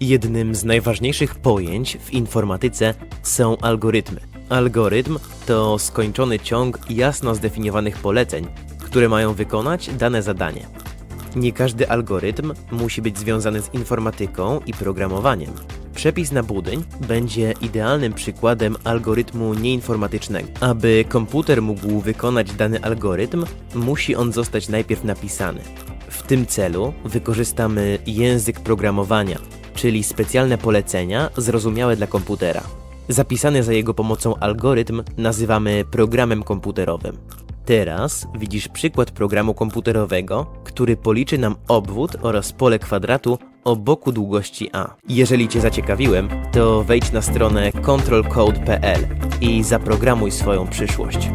Jednym z najważniejszych pojęć w informatyce są algorytmy. Algorytm to skończony ciąg jasno zdefiniowanych poleceń, które mają wykonać dane zadanie. Nie każdy algorytm musi być związany z informatyką i programowaniem. Przepis na budyń będzie idealnym przykładem algorytmu nieinformatycznego. Aby komputer mógł wykonać dany algorytm, musi on zostać najpierw napisany. W tym celu wykorzystamy język programowania, czyli specjalne polecenia zrozumiałe dla komputera. Zapisany za jego pomocą algorytm nazywamy programem komputerowym. Teraz widzisz przykład programu komputerowego, który policzy nam obwód oraz pole kwadratu o boku długości A. Jeżeli Cię zaciekawiłem, to wejdź na stronę controlcode.pl i zaprogramuj swoją przyszłość.